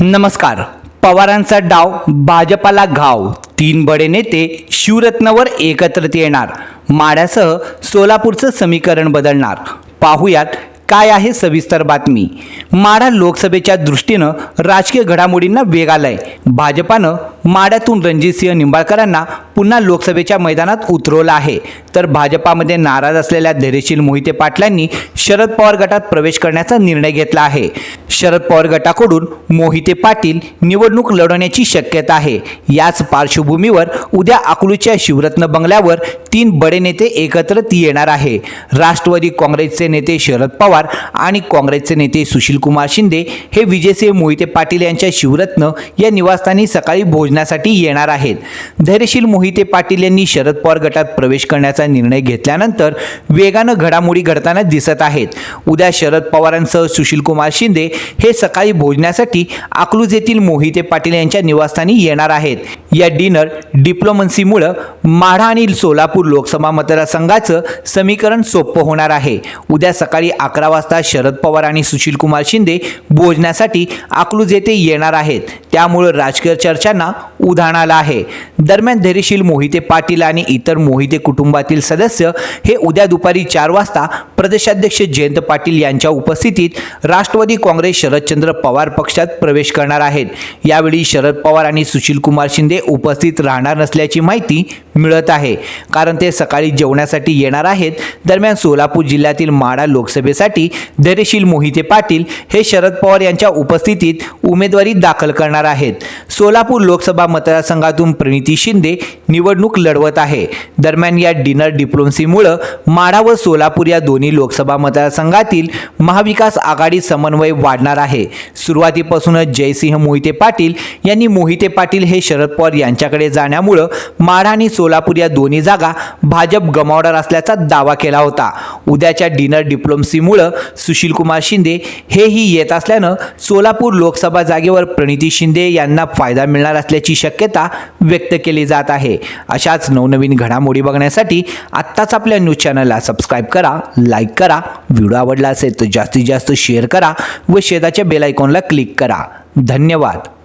नमस्कार. पवारांचा डाव भाजपाला घाव. तीन बडे नेते शिवरत्नवर एकत्रित येणार. माड्यासह सोलापूरचं समीकरण बदलणार. पाहुयात काय आहे सविस्तर बातमी. माढा लोकसभेच्या दृष्टीनं राजकीय घडामोडींना वेग आलाय. भाजपानं माड्यातून रणजितसिंह निंबाळकरांना पुन्हा लोकसभेच्या मैदानात उतरवलं आहे. तर भाजपामध्ये नाराज असलेल्या धैर्यशील मोहिते पाटलांनी शरद पवार गटात प्रवेश करण्याचा निर्णय घेतला आहे. शरद पवार गटाकडून मोहिते पाटील निवडणूक लढवण्याची शक्यता आहे. याच पार्श्वभूमीवर उद्या अकलूच्या शिवरत्न बंगल्यावर तीन बडे नेते एकत्र येणार आहे. राष्ट्रवादी काँग्रेसचे नेते शरद पवार आणि काँग्रेसचे नेते सुशील कुमार शिंदे हे विजयसिंह मोहिते पाटील यांच्या शिवरत्न या निवासस्थानी सकाळी भोजनासाठी येणार आहेत. धैर्यशील मोहिते पाटील यांनी शरद पवार गटात प्रवेश करण्याचा निर्णय घेतल्यानंतर वेगानं घडामोडी घडताना दिसत आहेत. उद्या शरद पवारांसह सुशीलकुमार शिंदे हे सकाळी भोजनासाठी अकलूज येथील मोहिते पाटील यांच्या निवासस्थानी येणार आहेत. या डिनर डिप्लोमन्सीमुळं माढा आणि सोलापूर लोकसभा मतदारसंघाचं समीकरण सोपं होणार आहे. उद्या सकाळी अकरा वाजता शरद पवार आणि सुशीलकुमार शिंदे भोजनासाठी अकलूज येथे येणार आहेत. त्यामुळं राजकीय चर्चांना उधाण आहे. दरम्यान धैर्यशील मोहिते पाटील आणि इतर मोहिते कुटुंबातील सदस्य हे उद्या दुपारी चार वाजता प्रदेशाध्यक्ष जयंत पाटील यांच्या उपस्थितीत राष्ट्रवादी काँग्रेस शरदचंद्र पवार पक्षात प्रवेश करणार आहेत. यावेळी शरद पवार आणि सुशील कुमार शिंदे उपस्थित राहणार नसल्याची माहिती मिळत आहे. कारण ते सकाळी जेवण्यासाठी येणार आहेत. दरम्यान सोलापूर जिल्ह्यातील माढा लोकसभेसाठी धैर्यशील मोहिते पाटील हे शरद पवार यांच्या उपस्थितीत उमेदवारी दाखल करणार आहेत. सोलापूर लोकसभा मतदारसंघातून प्रणिती शिंदे निवडणूक लढवत आहे. दरम्यान या डिनर डिप्लोमसीमुळं माढा व सोलापूर या दोन्ही लोकसभा मतदारसंघातील महाविकास आघाडी समन्वय वाढणार आहे. सुरुवातीपासूनच जयसिंह मोहिते पाटील यांनी मोहिते पाटील हे शरद पवार यांच्याकडे जाण्यामुळं माढा आणि सोलापूर सोलापूर या दोन्ही जागा भाजप गमावणार असल्याचा दावा केला होता. उद्याच्या डिनर डिप्लोमसीमुळं सुशीलकुमार शिंदे हेही येत असल्यानं सोलापूर लोकसभा जागेवर प्रणिती शिंदे यांना फायदा मिळणार असल्याची शक्यता व्यक्त केली जात आहे. अशाच नवनवीन घडामोडी बघण्यासाठी आत्ताच आपल्या न्यूज चॅनलला सबस्क्राईब करा लाईक करा व्हिडिओ आवडला असेल तर जास्तीत जास्त शेअर करा व शेजाच्या बेल आयकॉनला क्लिक करा. धन्यवाद.